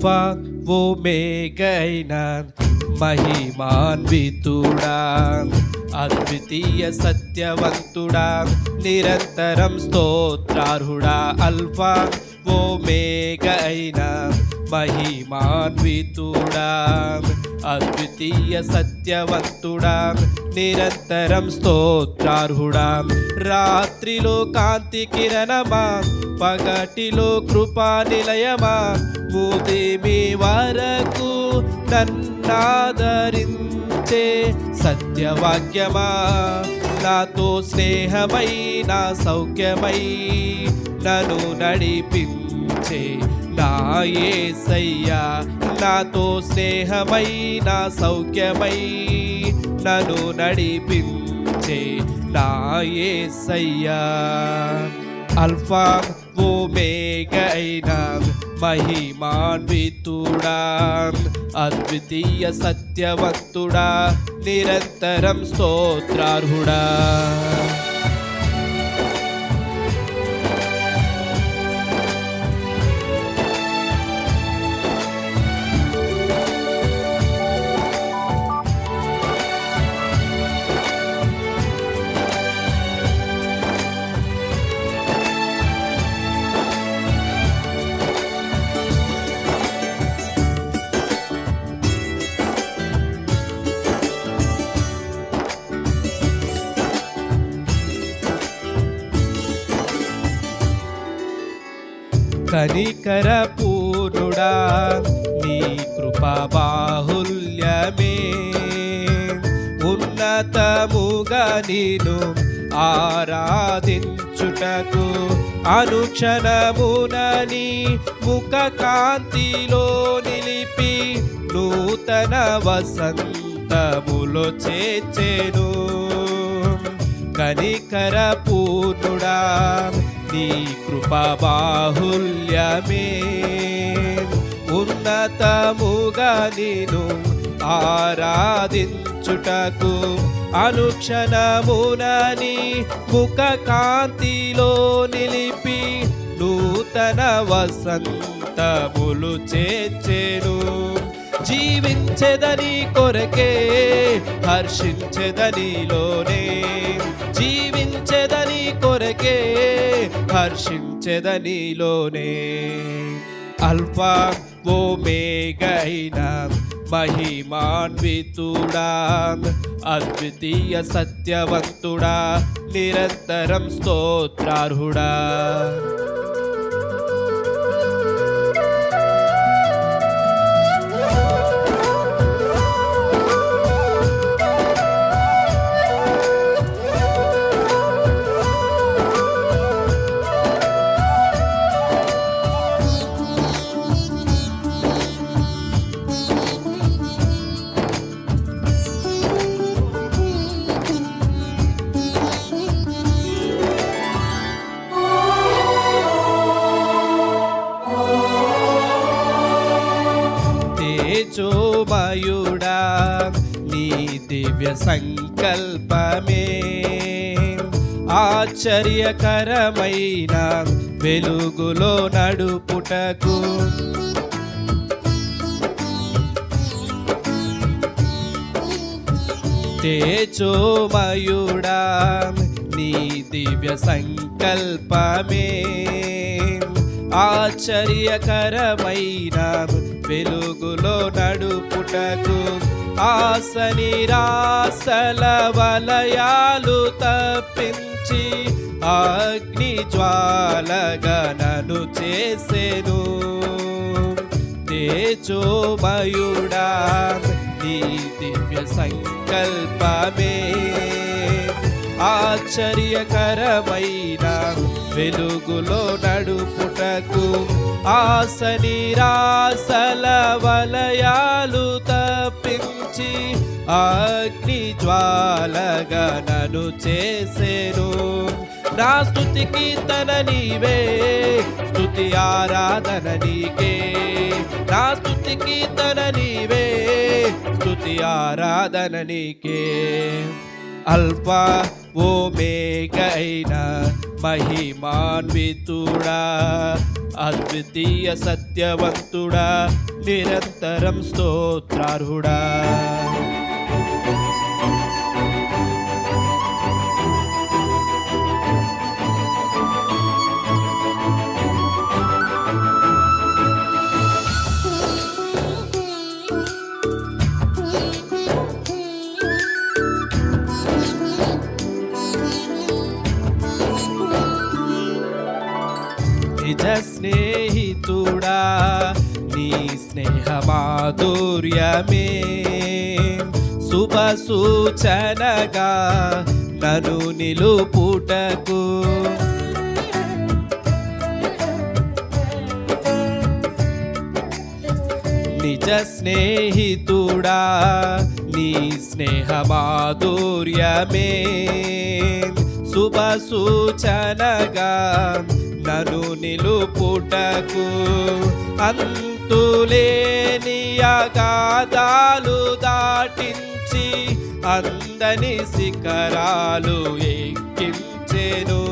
Alpha ఓమేగైన మహిమాన్వితుడా అద్వితీయ సత్యవంతుడా నిరంతరం స్తోత్రార్హుడా alpha ఓమేగైన మహిమాన్వితుడా అద్వితీయ సత్యవంతుడా నిరంతరం స్తోత్రార్హుడా. రాత్రిలో కాంతి కిరణమా పగటిలో కృపా నిలయమా ముదిమి వరకు నన్నాదరించే సత్యవాక్యమా? నాతో స్నేహమై నా సౌఖ్యమై నన్ను నడిపించే నా సయ్యా నాతో స్నేహమై నా సౌఖ్యమై నన్ను నడిపించే నా యేసయ్యా అల్ఫా ఓమేగైన మహిమాన్వితుడా అద్వితీయ సత్యవంతుడా నిరంతరం స్తోత్రార్హుడా. కనికర పూర్ణుడా నీ కృపా బాహుల్యమే ఉన్నతముగా నేను ఆరాధించుటకు అనుక్షణమునని ముఖ కాంతిలో నిలిపి నూతన వసంతములో చేచెను. కనికర పూర్ణుడా నీ కృపా బాహుల్యమే ఉన్నతముగా నేను ఆరాధించుటకు అనుక్షణమునని ముఖ కాంతిలో నిలిపి నూతన వసంతములు చేర్చెను. జీవించెదని కొరకే హర్షించెదనిలోనే. జీ కొరకే హర్షించెదనిలోనే అల్ఫా ఓమేగైన మహిమాన్వితుడా అద్వితీయ సత్యవంతుడా నిరంతరం స్తోత్రార్హుడా. తేజోమయుడా నీ దివ్య సంకల్పమే. ఆశ్చర్యకరమైన వెలుగులో నడుపుటకు తేజోమయుడా నీ దివ్య సంకల్పమే. ఆశ్చర్యకరమైన వెలుగులో నడుపుటకు ఆశ నిరాశల వలయాలు తప్పించి అగ్ని జ్వాలగనను చేసెను. తేజోమయుడా నీ దివ్య సంకల్పమే. ఆశ్చర్యకరమైన వెలుగులో నడుపుటకు ఆశ నిరాశల వలయాలు తప్పించి అగ్ని జ్వాలగా నన్ను చేసెను. నా స్థుతి కీర్తన నీవే స్థుతి ఆరాధన నీకే. నా స్థుతి కీర్తన నీవే స్థుతి ఆరాధన నీకే. అల్ఫా ఓమేగైన మహిమాన్వితుడా అద్వితీయ సత్యవంతుడా నిరంతరం స్తోత్రార్హుడా. నిజ స్నేహితుడా నీ స్నేహ మాధుర్యమే శుభ సూచనగా నను నిలుపుటకు. నిజ స్నేహితుడా నీ స్నేహ మాధుర్యమే శుభ సూచనగా నన్ను నిలుపుటకు అంతులేని అగాధాలు దాటించి అందని శిఖరాలు ఎక్కించెను.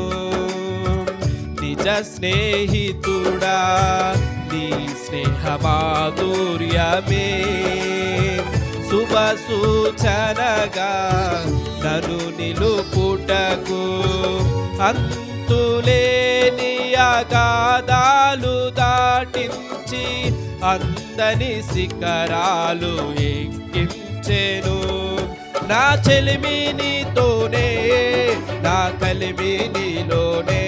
నిజ స్నేహితుడా నీ స్నేహ మాధుర్యమే శుభ సూచనగా నన్ను నిలుపుటకు అంతులేని అగాధాలు దాటించి అందని శిఖరాలు ఎక్కించెను. నా చెలిమి నీతోనే నా కలిమి నీలోనే.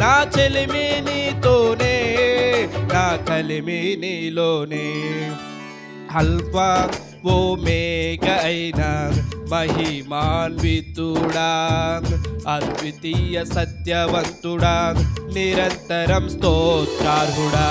నా చెలిమి నీతోనే నా కలిమి నీలోనే. ఓ మేఘ మహిమాన్వితుడా అద్వితీయ సత్యవంతుడా నిరంతరం స్తోత్రార్హుడా.